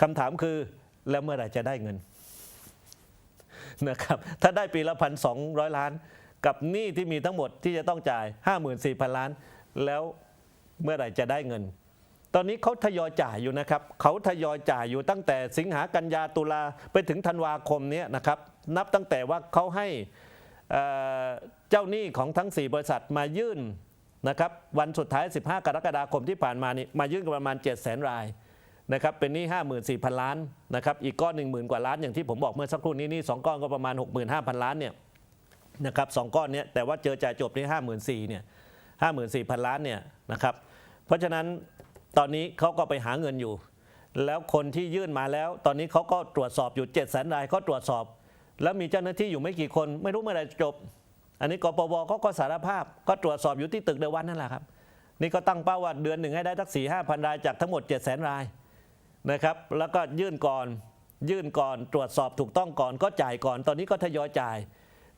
คำถามคือแล้วเมื่อไหร่จะได้เงินนะครับถ้าได้ปีละพันสองร้อยล้าน กับหนี้ที่มีทั้งหมดที่จะต้องจ่าย 5 4 0 0 0 ล้าน แล้วเมื่อไหร่จะได้เงิน ตอนนี้เขาทยอยจ่ายอยู่นะครับเขาทยอยจ่ายอยู่ตั้งแต่สิงหากันยาตุลาไปถึงธันวาคมนี้นะครับนับตั้งแต่ว่าเขาให้เอ่อเจ้าหนี้ของทั้ง 4 บริษัทมายื่นนะครับวันสุดท้าย 15 กรกฎาคมที่ผ่านมานี่มายื่นกันประมาณ 7 0 0 0 0 0 ราย นะครับเป็นหนี้54,000 ล้านนะครับอีกก้อน 10,000 กว่าล้านอย่างที่ผมบอกเมื่อสักครู่นี้นี่สองก้อนก็ประมาณ 65,000 ล้านเนี่ยนะครับสองก้อนเนี้ยแต่ว่าเจอจ่ายจบนี่54,000เนี่ย54,000ล้านเนี่ยนะครับเพราะฉะนั้นตอนนี้เขาก็ไปหาเงินอยู่ แล้วคนที่ยื่นมาแล้ว ตอนนี้เขาก็ตรวจสอบอยู่7 0 0 0 0 0รายเขาตรวจสอบ แล้วมีเจ้าหน้าที่อยู่ไม่กี่คน ไม่รู้เมื่อไหรจะจบ อันนี้กปวเขาก็สารภาพก็ตรวจสอบอยู่ที่ตึกเดวันนั่นแหละครับนี่ก็ตั้งเป้าว่าเดือนหนึ่งให้ได้ทักสี่ห้าพันรายจากทั้งหมด7 0 0 0 0 0ราย นะครับ แล้วก็ยื่นก่อน ยื่นก่อนตรวจสอบถูกต้องก่อนก็จ่ายก่อน ตอนนี้ก็ทยอยจ่าย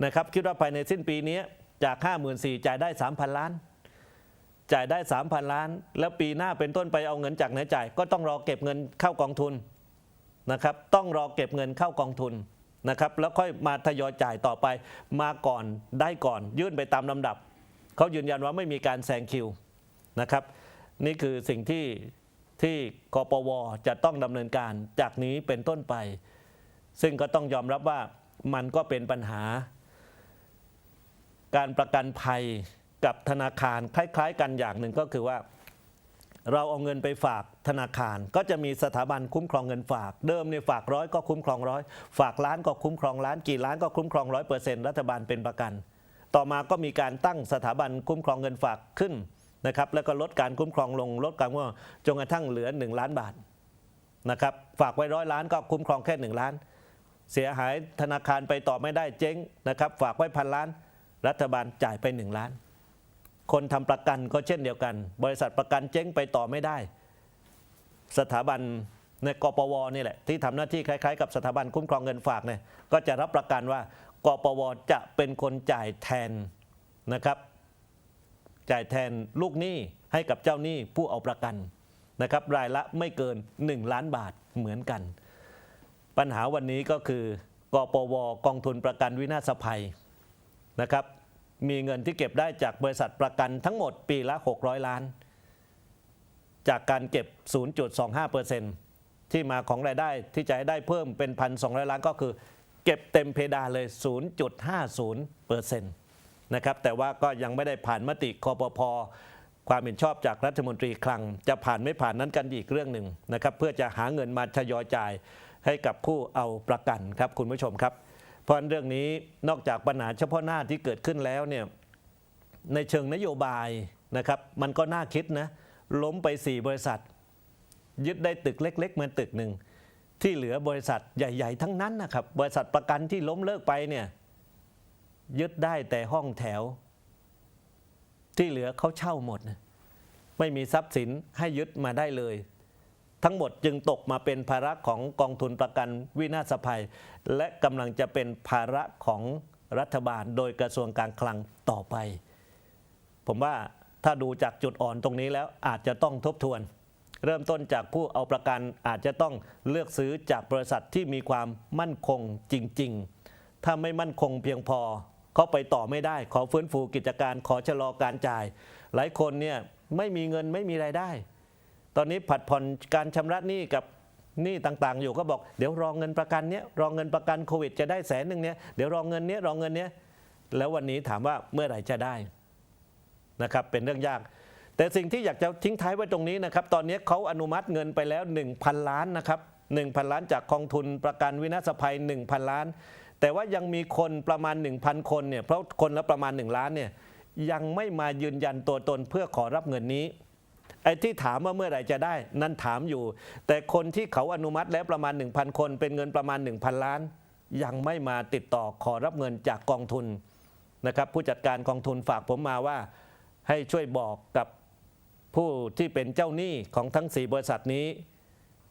นะครับ คิดว่าภายในสิ้นปีนี้จาก 5 4 0 0 0จ่ายได้ 3,000 ล้าน จ่ายได้ 3,000 ล้าน แล้วปีหน้าเป็นต้นไปเอาเงินจากไหนจ่าย ก็ต้องรอเก็บเงินเข้ากองทุนนะครับ ต้องรอเก็บเงินเข้ากองทุนนะครับ แล้วค่อยมาทยอยจ่ายต่อไป มาก่อนได้ก่อน ยื่นไปตามลำดับ เขายืนยันว่าไม่มีการแซงคิวนะครับ นี่คือสิ่งที่ ที่กปวจะต้องดำเนินการจากนี้เป็นต้นไป ซึ่งก็ต้องยอมรับว่ามันก็เป็นปัญหา การประกันภัยกับธนาคารคล้าย ๆ กันอย่างหนึ่งก็คือว่า เราเอาเงินไปฝากธนาคาร ก็จะมีสถาบันคุ้มครองเงินฝาก เดิมเนี่ยฝากร้อยก็คุ้มครองร้อยฝากล้านก็คุ้มครองล้านกี่ล้านก็คุ้มครองร้อยเปอร์เซ็นต์รัฐบาลเป็นประกัน ต่อมาก็มีการตั้งสถาบันคุ้มครองเงินฝากขึ้น นะครับแล้วก็ลดการคุ้มครองลงลดการว่าจนกระทั่งเหลือ 1 ล้านบาทนะครับฝากไว้ร้อยล้านก็คุ้มครองแค่ 1 ล้าน เสียหายธนาคารไปต่อไม่ได้เจ๊งนะครับฝากไว้พันล้าน รัฐบาลจ่ายไป 1 ล้าน คนทำประกันก็เช่นเดียวกัน บริษัทประกันเจ๊งไปต่อไม่ได้ สถาบันในกปวนี่แหละที่ทำหน้าที่คล้ายๆ กับสถาบันคุ้มครองเงินฝากเนี่ยก็จะรับประกันว่ากปวจะเป็นคนจ่ายแทนนะครับ จ่ายแทนลูกหนี้ให้กับเจ้าหนี้ผู้เอาประกันนะครับรายละไม่เกิน 1 ล้านบาทเหมือนกัน ปัญหาวันนี้ก็คือกปวกองทุนประกันวินาศภัยนะครับมีเงินที่เก็บได้จากบริษัทประกันทั้งหมดปีละ 600 ล้าน จากการเก็บ 0.25%ที่มาของรายได้ที่จะให้ได้เพิ่มเป็น 1,200 ล้านก็คือ เก็บเต็มเพดานเลย 0.50% นะครับแต่ว่าก็ยังไม่ได้ผ่านมติคอปพความเห็นชอบจากรัฐมนตรีคลัง จะผ่านไม่ผ่านนั้นกันอีกเรื่องหนึ่งนะครับเพื่อจะหาเงินมาทยอยจ่ายให้กับผู้เอาประกันครับคุณผู้ชมครับ เพราะฉะนั้นเรื่องนี้นอกจากปัญหาเฉพาะหน้าที่เกิดขึ้นแล้วเนี่ยในเชิงนโยบายนะครับมันก็น่าคิดนะล้มไป 4 บริษัท ยึดได้ตึกเล็ก ๆ เหมือนตึกหนึ่งที่เหลือบริษัทใหญ่ ๆ ทั้งนั้นนะครับบริษัทประกันที่ล้มเลิกไปเนี่ย ยึดได้แต่ห้องแถว ที่เหลือเขาเช่าหมด ไม่มีทรัพย์สินให้ยึดมาได้เลย ทั้งหมดจึงตกมาเป็นภาระของกองทุนประกันวินาศภัย และกำลังจะเป็นภาระของรัฐบาลโดยกระทรวงการคลังต่อไป ผมว่าถ้าดูจากจุดอ่อนตรงนี้แล้วอาจจะต้องทบทวน เริ่มต้นจากผู้เอาประกันอาจจะต้องเลือกซื้อจากบริษัทที่มีความมั่นคงจริง ๆ ถ้าไม่มั่นคงเพียงพอ เขาไปต่อไม่ได้ ขอฟื้นฟูกิจการขอชะลอการจ่าย หลายคนเนี่ยไม่มีเงินไม่มีรายได้ ตอนนี้ผัดผ่อนการชำระหนี้กับหนี้ต่างๆ อยู่ก็บอกเดี๋ยวรองเงินประกันเนี้ยรองเงินประกันโควิดจะได้แสนหนึ่งเนี้ยเดี๋ยวรองเงินเนี้ยรองเงินเนี้ยแล้ววันนี้ถามว่าเมื่อไหร่จะได้นะครับเป็นเรื่องยาก แต่สิ่งที่อยากจะทิ้งท้ายไว้ตรงนี้นะครับ ตอนนี้เขาอนุมัติเงินไปแล้ว 1,000 ล้านนะครับ1,000 ล้านจากกองทุนประกันวินาศภัย 1,000 ล้าน แต่ว่ายังมีคนประมาณ 1,000 คนเนี่ยเพราะคนละประมาณ 1 ล้านเนี่ยยังไม่มายืนยันตัวตนเพื่อขอรับเงินนี้ไอ้ที่ถามว่าเมื่อไหร่จะได้ นั่นถามอยู่ แต่คนที่เขาอนุมัติแล้วประมาณ 1,000 คน เป็นเงินประมาณ 1,000 ล้าน ยังไม่มาติดต่อขอรับเงินจากกองทุนนะครับผู้จัดการกองทุนฝากผมมาว่าให้ช่วยบอกกับผู้ที่เป็นเจ้าหนี้ของทั้ง 4 บริษัทนี้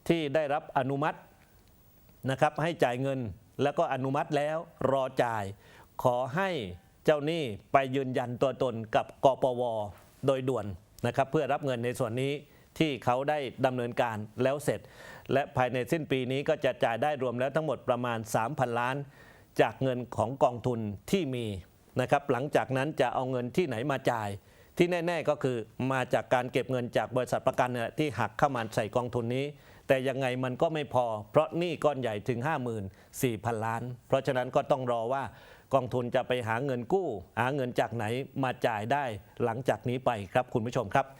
ที่ได้รับอนุมัตินะครับให้จ่ายเงิน แล้วก็อนุมัติแล้วรอจ่าย ขอให้เจ้าหนี้ไปยืนยันตัวตนกับกปว โดยด่วนนะครับเพื่อรับเงินในส่วนนี้ที่เขาได้ดำเนินการแล้วเสร็จ และภายในสิ้นปีนี้ก็จะจ่ายได้รวมแล้วทั้งหมดประมาณ 3,000 ล้าน จากเงินของกองทุนที่มีนะครับหลังจากนั้นจะเอาเงินที่ไหนมาจ่าย ที่แน่ ๆก็คือมาจากการเก็บเงินจากบริษัทประกันที่หักเข้ามาใส่กองทุนนี้ แต่ยังไงมันก็ไม่พอ เพราะหนี้ก้อนใหญ่ถึง 54,000 ล้าน เพราะฉะนั้นก็ต้องรอว่ากองทุนจะไปหาเงินกู้ หาเงินจากไหนมาจ่ายได้หลังจากนี้ไปครับคุณผู้ชมครับ